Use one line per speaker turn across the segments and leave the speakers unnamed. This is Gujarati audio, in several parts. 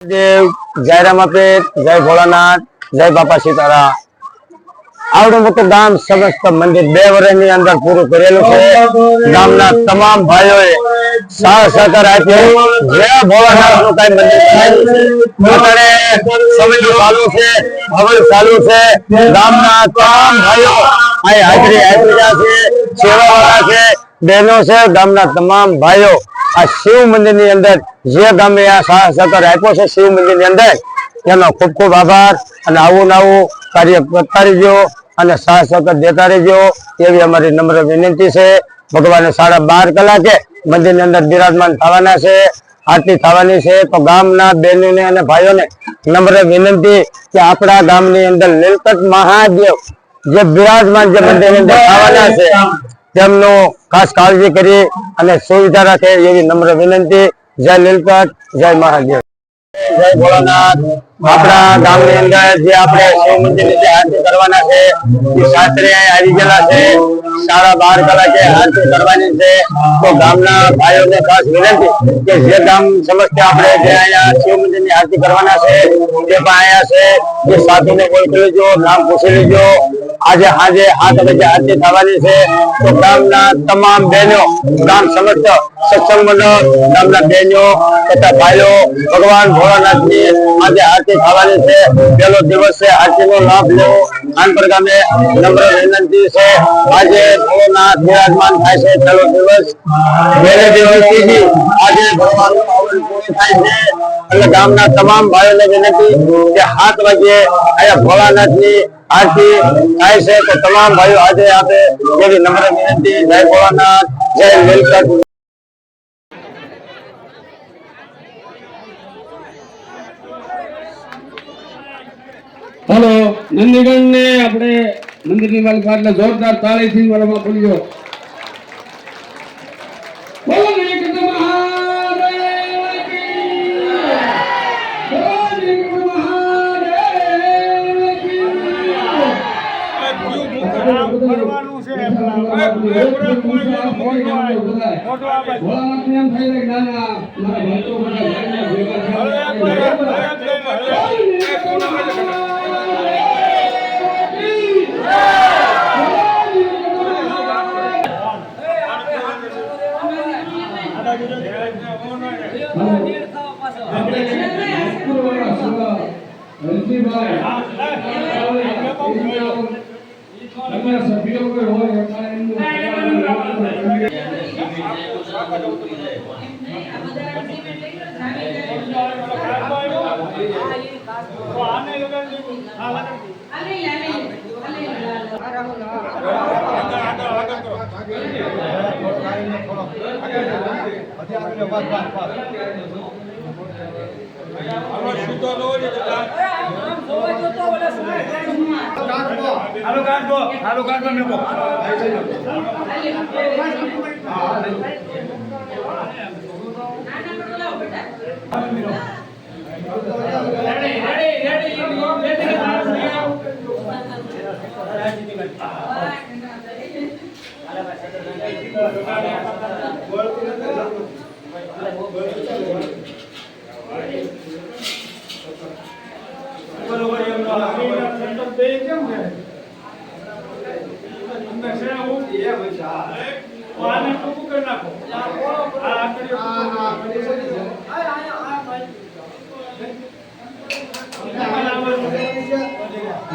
જય રામાપીર જય ભોળાનાથ જય બાપા સીતારા આવડું મોટું ગામ સમસ્ત મંદિર બે વર્ષની અંદર પૂરું કરેલું છે ગામના તમામ ચાલુ છે હવન ચાલુ તમામ ભાઈઓ અહીં હાજરી છે સેવાવાળા છે બહેનો છે ગામના તમામ ભાઈઓ આ શિવ મંદિરની અંદર જે ગામે આ સાહસ આપ્યો છે શિવ મંદિરની અંદર એનો ખૂબ ખૂબ આભાર અને આવું ને કાર્ય કરતા રહેજો અને સાહસ સહકાર દેતા રહેજો એવી અમારી નમ્ર વિનંતી છે. ભગવાને સાડા બાર કલાકે મંદિરની અંદર બિરાજમાન થવાના છે, આરતી થવાની છે. તો ગામના બહેનોને અને ભાઈઓને નમ્ર વિનંતી કે આપણા ગામની અંદર લીલકટ મહાદેવ જે બિરાજમાન જે મંદિરની અંદર થવાના છે તેમનું ખાસ કાળજી કરી અને સુવિધા રાખે એવી નમ્ર વિનંતી. જય નીલકંઠ, જય મહાદેવ. જય ભોળાનાથ. સાડા બાર કલાકે આરતી કરવાની છે. તો ગામના ભાઈઓને ખાસ વિનંતી કે જે ગામ સમસ્ત આપણે જે અહીંયા શિવ આરતી કરવાના છે તે પણ અહીંયા છે. જે સાધુને ઓળખી લેજો નામ પૂછી લેજો. આજે સાંજે હાથ વચ્ચે આરતી થવાની છે. તો ગામના તમામ બહેનો, ગામ સમસ્ત સત્સંગ ગામના બહેનો તથા ભાઈઓ, ભગવાન ભોળાનાથની આજે આરતી થવાની છે. પહેલો દિવસ છે આરતીનો લાભ લેવો. આનપર ગામે નમ્ર વિનંતી છે. આજે ભોળાનાથ બિરાજમાન થાય છે પહેલો દિવસ. પહેલે દિવસથી આજે ભગવાનનું પૂરું થાય છે. એટલે ગામના તમામ ભાઈઓને વિનંતી કે સાત વાગે અહીંયા ભોળાનાથની આરતી થાય છે તો તમામ ભાઈઓ આજે આપે એવી નમ્ર વિનંતી. જય ભોળાનાથ, જય નીલકંઠ
હલો નંદીગણ ને આપણે માલિકા એટલે જોરદાર તાળીથી મારામાં બોલ્યો
ફરવાનું છે
ભોળાનાથને એમ થઈ જાય કે ના, ના, મારા ભક્તો બધા ઘરના ભેગા થયા. બોલો આગળ આગળ કી!
હાલો કાઢો હાલો કાઢો મેકો બરોબર એમ નો સેન્ટર બે કેમ છે અંદર છે હું એ બચા આને ટૂંકું કરી નાખો આ આકડીઓ ટૂંકું કરી નાખો.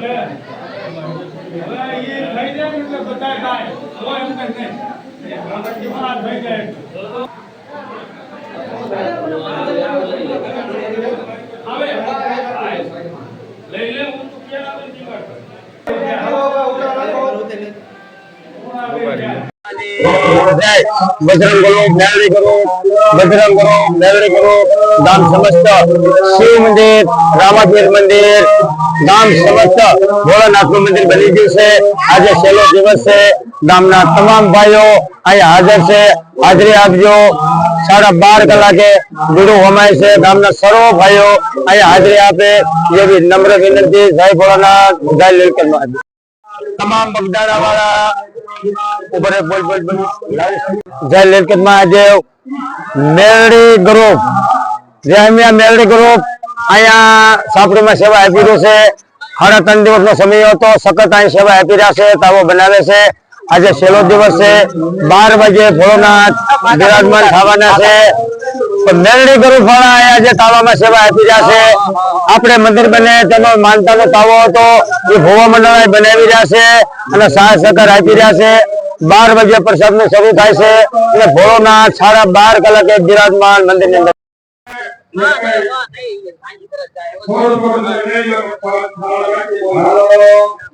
સીધું હવે એ થઈ જાય એટલે બધા થાય હવે લઈ લે હું તો ક્યાં આવે જીવડ હવે ઉતાર રાખો
જય. બજરંગ કરો મેળવી કરો બજરંગ કરો મેળવી કરો ગામ સમસ્ત. શિવ મંદિર, રામાપીર મંદિર ગામ સમસ્ત. ભોળાનાથનું મંદિર બની ગયું છે. આજે છેલ્લો દિવસ છે. ગામના તમામ ભાઈઓ અહીંયા હાજર છે. હાજરી આપજો. સાડા બાર કલાકે ગુરુ હોમાય છે. ગામના સર્વ ભાઈઓ અહીંયા હાજરી આપે. એવી નમ્ર વિનંતી. જય ભોળાનાથ. જય લીલકંઠ તમામ બગદાડા વાળા ઉપર બોલ બોલ બોલ. જય લલકત મહાદેવ. મેલડી ગ્રુપ. રેહમિયા મેલડી ગ્રુપ. અહીંયા સાપડીમાં સેવા આપી રહ્યું છે. સાડા ત્રણ દિવસનો સમય હતો. સખત અહીં સેવા આપી રહ્યા છે. તાવો બનાવે છે. આજે છેલ્લો દિવસ છે બાર વાગે ભોળોનાથ બિરાજમાન થવાના છે તો ગરુ ગ્રુપ વાળા તાવામાં સેવા આપી રહ્યા છે આપણે મંદિર બને તેનો માનતાનો તાવો હતો એ ભોવા મંડળ બનાવી રહ્યા છે અને સાહ સહકાર આપી રહ્યા છે બાર વાગે પ્રસાદનું શરૂ થાય છે અને ભોળોનાથ સાડા બાર કલાકે બિરાજમાન મંદિરની અંદર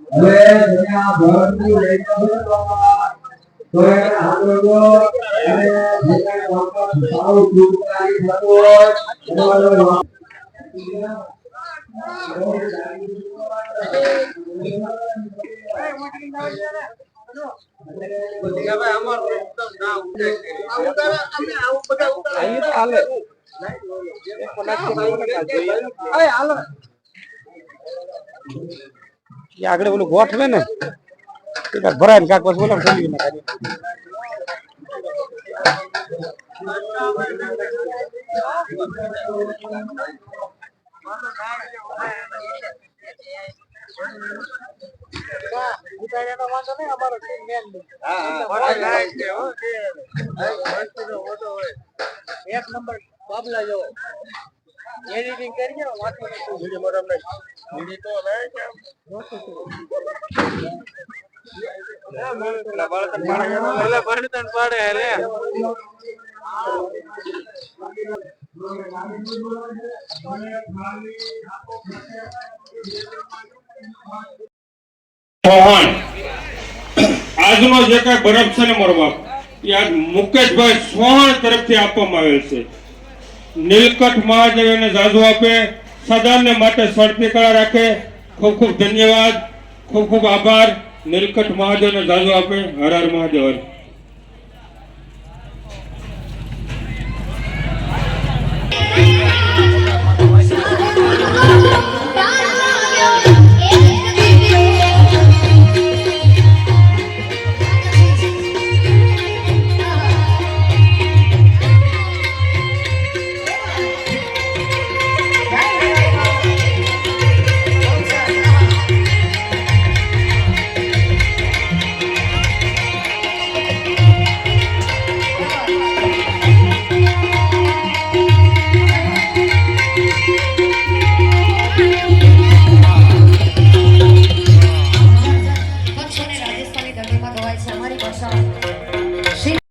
હવે
તમે
આ ભરતી લઈ જાઓ તો એ આંદોલનો અને જે
કાંઈ
વાપર
સાવ દુકાની થતો હોય
એનો
Ay, ala. આગળ ઓલું ગોઠવે ને, એ ભરાય ને કાંઈક પછી ઓલા ખોલી નાખે. એક નંબર બાબલા જેવો. એડિટિંગ કરી વાંચો વીડિયો મોટા વીડિયો તો
આજનો જે કઈ બરફ છે ને મારો બાપ મુકેશભાઈ ચૌહાણ તરફથી આપવામાં આવેલ છે. નીલકંઠ મહાદેવ એને જાજુ આપે સદાને માટે સ્વર્તી કળા રાખે. ખૂબ ખૂબ ધન્યવાદ. ખૂબ ખૂબ આભાર. નીલકંઠ મહાદેવને જાજુ આપે. હર હર મહાદેવ.